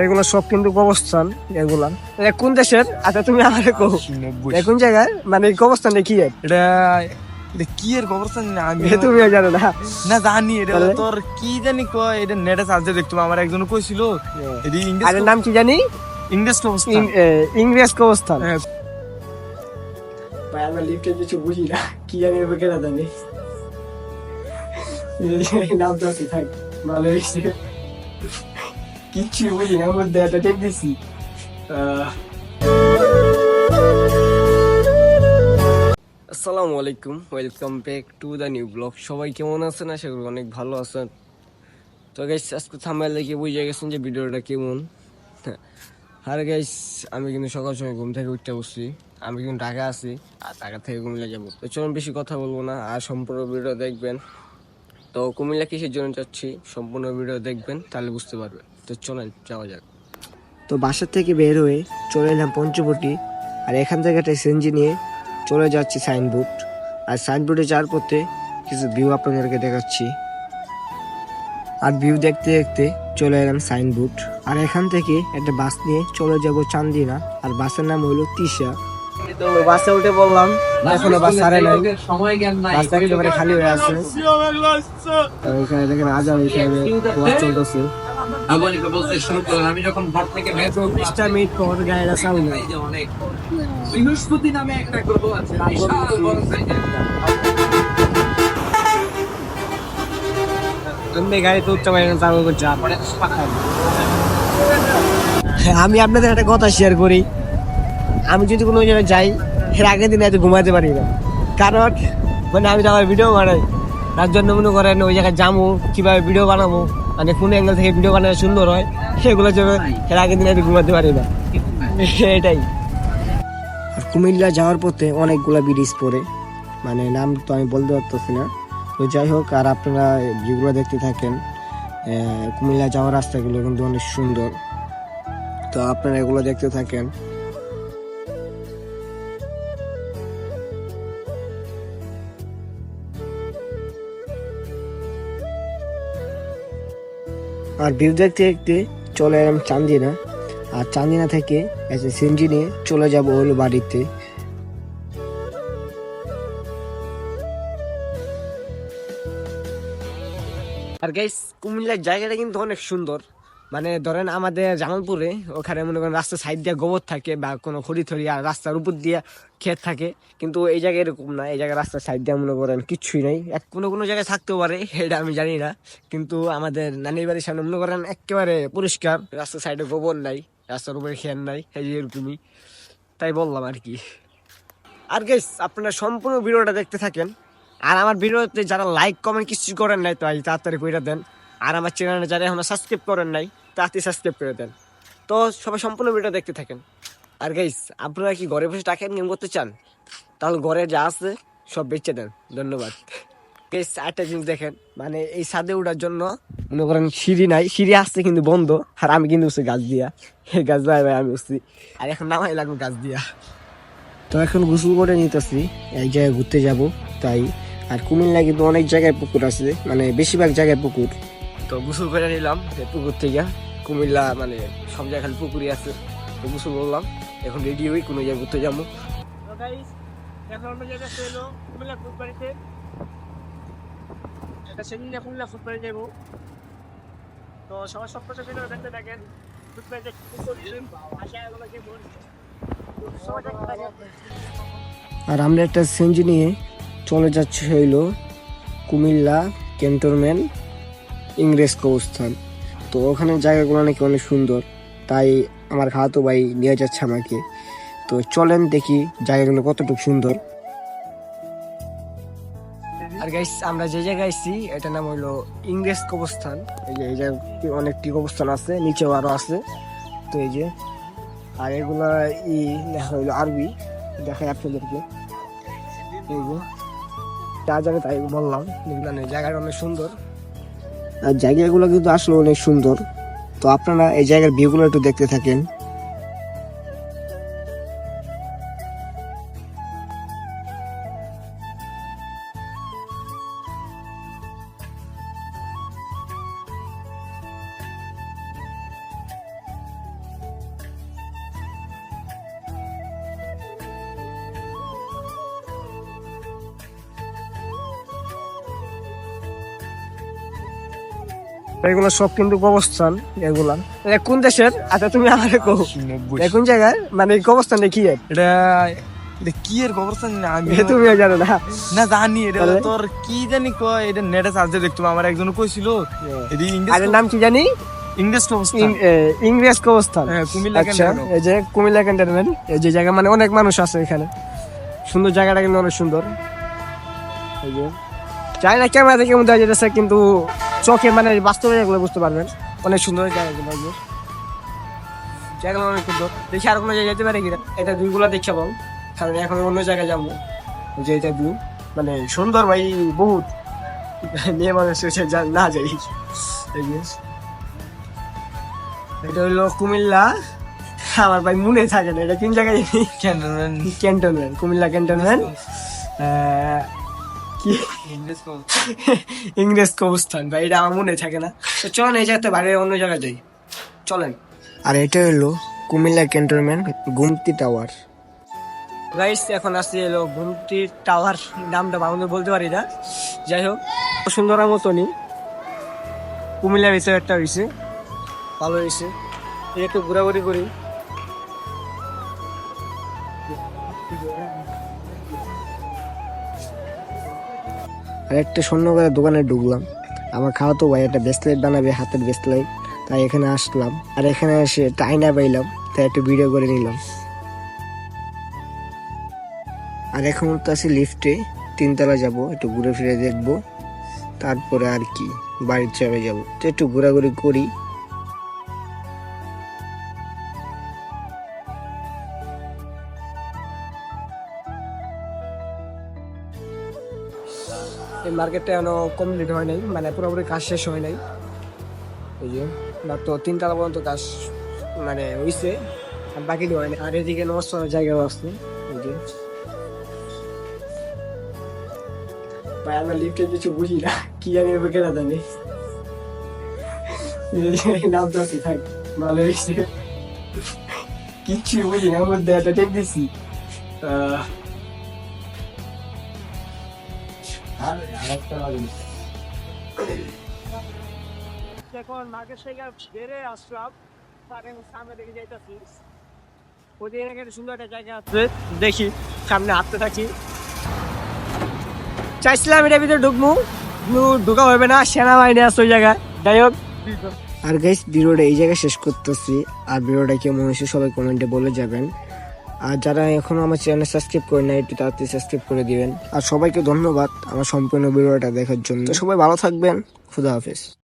এগুলো সব কিন্তু কবরস্থান এগুলা। কোন দেশের? আচ্ছা তুমি আমার কো কোন জায়গায় মানে এই কবরস্থানটা কি? এটা কি এর কবরস্থান? না, আমি তুমিও জানো না। না জানি এটা? তোর কি জানি কয় এটা নেটে সার্চে দেখতো আমার একজন কইছিল। এটি আর নাম কি জানি? ইংলিশ কবরস্থান। ইংরেজ কবরস্থান। হ্যাঁ। ভাই আমরা লিফটে কিছু বুঝি না। কি জানি এবার কেনা জানি নাম তো আছে থাক ভালো হয়েছে। কিচ্ছু বুঝি না মধ্যে দিছি আসসালামু আলাইকুম welcome back to the new blog সবাই কেমন আছেন? আশা করি অনেক ভালো আছেন। তো গাইস আজকে লেগে বুঝে গেছেন যে ভিডিওটা কেমন। আর গাইস আমি কিন্তু সকাল সকাল ঘুম থেকে উঠতে বসছি। আমি কিন্তু ঢাকা আছি, আর ঢাকা থেকে কুমিল্লা যাব তো চলুন বেশি কথা বলব না, আর সম্পূর্ণ ভিডিও দেখবেন। তো কুমিল্লা কিসের জন্য যাচ্ছি? সম্পূর্ণ ভিডিও দেখবেন, তাহলে বুঝতে পারবেন। তো চলেন, যাওয়া যাক। তো বাসা থেকে বের হয়ে চলে এলাম পঞ্চবটি, আর এখান থেকে একটা সেনজি নিয়ে চলে যাচ্ছি সাইনবোর্ড। আর সাইনবোর্ডে যাওয়ার পথে কিছু ভিউ আপনাদেরকে দেখাচ্ছি। আর ভিউ দেখতে দেখতে চলে এলাম সাইনবোর্ড। আর এখান থেকে একটা বাস নিয়ে চলে যাব চান্দিনা, আর বাসের নাম হলো তিশা। তো বাসে উঠে বললাম এখনও বাস ছাড়ে নাই। সময় জ্ঞান নাই। রাস্তা একেবারে খালি হয়ে আছে। এখানে দেখেন আজান হিসাবে ওয়াচ চলতেছে। আবহাওয়া বলতে শুরু করলাম আমি যখন ঘর থেকে বের হই বিশটা মিনিট পর গাড়িটা চালু নাই এই যে অনেক। বৃহস্পতি নামে একটা গ্রহ আছে বিশাল বড় সাইজের আমি গাড়িতে উঠতে পারি না তার উপর চাপ পরে পাখা। আমি আপনাদের একটা কথা শেয়ার করি। আমি যদি কোনো জায়গায় যাই, এর আগের দিন এত ঘুমাতে পারি না। কারণ মানে আমি আমার ভিডিও বানাই। তার জন্য মনে করেন ওই জায়গায় যাব কীভাবে ভিডিও বানাবো মানে কোন অ্যাঙ্গেল থেকে ভিডিও বানালে সুন্দর হয় সেগুলোর জন্য এর আগের দিন আমি ঘুমাতে পারি না। এটাই। আর কুমিল্লা যাওয়ার পথে অনেকগুলো ব্রিজ পড়ে। মানে নাম তো আমি বলতে পারতেছি না। তো যাই হোক, আর আপনারা যেগুলো দেখতে থাকেন। কুমিল্লা যাওয়ার রাস্তাগুলো কিন্তু অনেক সুন্দর। তো আপনারা এগুলো দেখতে থাকেন। আর ভিউ দেখতে দেখতে চলে এলাম চান্দিনা। আর চান্দিনা থেকে এসে সিনজি নিয়ে চলে যাব হলো বাড়িতে। আর গাইস কুমিল্লার জায়গাটা কিন্তু অনেক সুন্দর। মানে ধরেন আমাদের জামালপুরে ওখানে মনে করেন রাস্তার সাইড দিয়ে গোবর থাকে বা কোনো খড়ি থড়ি আর রাস্তার উপর দিয়ে ক্ষেত থাকে। কিন্তু এই জায়গায় এরকম না, এই জায়গায় রাস্তার সাইড দিয়ে মনে করেন কিচ্ছুই নাই। এক কোনো কোনো জায়গায় থাকতেও পারে, এটা আমি জানি না। কিন্তু আমাদের নানির বাড়ির সামনে মনে করেন একেবারে পরিষ্কার, রাস্তার সাইডে গোবর নাই, রাস্তার উপরে খেয়ার নাই, এই যে এরকমই। তাই বললাম আর কি। আর গাইস আপনারা সম্পূর্ণ ভিডিওটা দেখতে থাকেন। আর আমার ভিডিওতে যারা লাইক কমেন্ট কিছু করেন নাই তো তাড়াতাড়ি করে দেন। আর আমার চ্যানেলে যারা এখনও সাবস্ক্রাইব করেন নাই তাড়াতাড়ি সাবস্ক্রাইব করে দেন। তো সবাই সম্পূর্ণ ভিডিও দেখতে থাকেন। আর গাইস আপনারা কি ঘরে বসে টাকা ইনকাম করতে চান? তাহলে ঘরে যা আছে সব বেচে দেন। ধন্যবাদ। গাইস একটা জিনিস দেখেন মানে এই ছাদে ওঠার জন্য মনে করেন সিঁড়ি নাই। সিঁড়ি আসছে কিন্তু বন্ধ, আর আমি কিন্তু উঠছি গাছ দিয়া। এই গাছ দিয়ে ভাই, আমি উঠছি। আর এখন নামাই লাগবে গাছ দিয়া। তো এখন গোসল করে নিতেছি এক জায়গায় ঘুরতে যাব, তাই। আর কুমিল্লা কিন্তু অনেক জায়গায় পুকুর আছে মানে বেশিরভাগ জায়গায় পুকুর। তো গোসল করে নিলাম পুকুর থেকে। কুমিল্লা মানে সব জায়গায় খালি পুকুরই আছে। তো গোসল করলাম। এখন রেডি হই কোনো জায়গায় ঘুরতে যাব। তো সবার সব কিছু ভিডিও দেখতে থাকেন। ফুটবাড়িতে আর আমরা একটা সেঞ্জি নিয়ে চলে যাচ্ছে হইল কুমিল্লা ক্যান্টনমেন্ট। ইংরেজ কবস্থান তো ওখানে জায়গাগুলো নাকি অনেক সুন্দর। তাই আমার খাওয়াতো ভাই নিয়ে যাচ্ছে আমাকে। তো চলেন দেখি জায়গাগুলো কতটুকু সুন্দর। আর গাইস আমরা যে জায়গায় আইছি এটার নাম হইল ইংরেজ কবস্থান এই যে, এই জায়গায় অনেকটি কবস্থান আছে, নিচেও আরও আছে। তো এই যে, আর এগুলা ই লেখা হইল আরবি। দেখাই আপনাদেরকে। এই যে, যা জায়গা তাই বললাম। এগুলো জায়গাটা অনেক সুন্দর। আর জায়গাগুলো কিন্তু আসলে অনেক সুন্দর। তো আপনারা এই জায়গার ভিউগুলো একটু দেখতে থাকেন। এগুলো সব কিন্তু কবরস্থান এগুলা। কোন দেশের? আচ্ছা তুমি আমারে কো নব্বই। কোন জায়গায় মানে কি এর? এটা এটা কি এর কবরস্থান? আমি তুমি জানো না। না জানি এটা তোর কি জানি কয়? এটা নেটে সার্চে দেখতাম আমার একজন কইছিল এটি ইংলিশ এর নাম কি জানি? কবরস্থান। ইংরেজ কবরস্থান। হ্যাঁ কুমিল্লা আচ্ছা ক্যান্টনমেন্ট। এই যে কুমিল্লা ক্যান্টনমেন্ট এই যে জায়গা মানে অনেক মানুষ আছে এখানে। সুন্দর জায়গাটা কিন্তু অনেক সুন্দর। এই যে। জানি না ক্যামেরা থেকে কেমন দেখা যেতেছে কিন্তু চোখে মানে বাস্তবে দেখলে বুঝতে পারবেন। অনেক সুন্দর জায়গাগুলো জায়গাগুলো অনেক সুন্দর। দেখি আর কোনো জায়গায় যেতে পারে কিনা এটা দুইগুলো দেখে পাবো কারণ এখন অন্য জায়গায় যাব। যে এটা দুই মানে সুন্দর ভাই বহুত। নিয়ে মানুষ এসে না যাই। এটা হলো কুমিল্লা। আমার ভাই মনে থাকে না এটা কোন জায়গায় ক্যান্টনমেন্ট। Cantonment Comilla cantonment. কি? ইংরেজ কবস্থান ভাই এটা আমার মনে থাকে না। তো চলেন এই জায়গাতে বাইরে অন্য জায়গায় যাই। চলেন। আর এটা হলো Comilla cantonment Gumti tower. Guys এখন আসছে এলো গুমতি টাওয়ার নামটা বাংলা বলতে পারি না। যাই হোক সুন্দর মতনই কুমিল্লার ভিতরে একটা হয়েছে ভালো হয়েছে একটু ঘোরাঘুরি করি। আর একটা স্বর্ণকারের দোকানে ঢুকলাম। আমার খাওয়া তো ভাই একটা ব্রেসলেট বানাবে, হাতের ব্রেসলেট তাই এখানে আসলাম। আর এখানে এসে টাইনা পাইলাম, তাই একটু ভিডিও করে নিলাম। আর এখন তো আছি লিফটে তিনতলা যাব, একটু ঘুরে ফিরে দেখব। তারপরে আর কি, বাড়ির চাপে যাব। তো একটু ঘোরাঘুরি করি। মার্কেটটা এখনও কমপ্লিট হয় নাই মানে পুরোপুরি কাজ শেষ হয় নাই। এই যে মাত্র তিনতলা পর্যন্ত কাজ মানে হইছে আর বাকিটা হয় না আর এদিকে নষ্ট জায়গা আছে এই যে। ভাই আমরা লিফটের কিছু বুঝি না কি জানি কেনা জানি। নাম তো আছে থাক ভালো হয়েছে কিচ্ছু বুঝি না মধ্যে একটা টেক দিছি। আহ, এখন মার্কেট থেকে বেড়ে আসলাম। সামনে দিকে যাইতেছি। একটা সুন্দর একটা জায়গা আছে দেখি সামনে হাঁটতে থাকি। চাইছিলাম এটার ভিতরে ঢুকবো কিন্তু ঢুকা হবে না সেনাবাহিনী আছে ওই জায়গায়। যাই হোক। আর গাইস ভিডিওটা এই জায়গায় শেষ করতেছি। আর ভিডিওটা কেমন হয়েছে সবাই কমেন্টে বলে যাবেন। আর যারা এখনও আমার চ্যানেল সাবস্ক্রাইব করে না একটু তাড়াতাড়ি সাবস্ক্রাইব করে দিবেন। আর সবাইকে ধন্যবাদ আমার সম্পূর্ণ ভিডিওটা দেখার জন্য। সবাই ভালো থাকবেন। খুদা হাফেজ।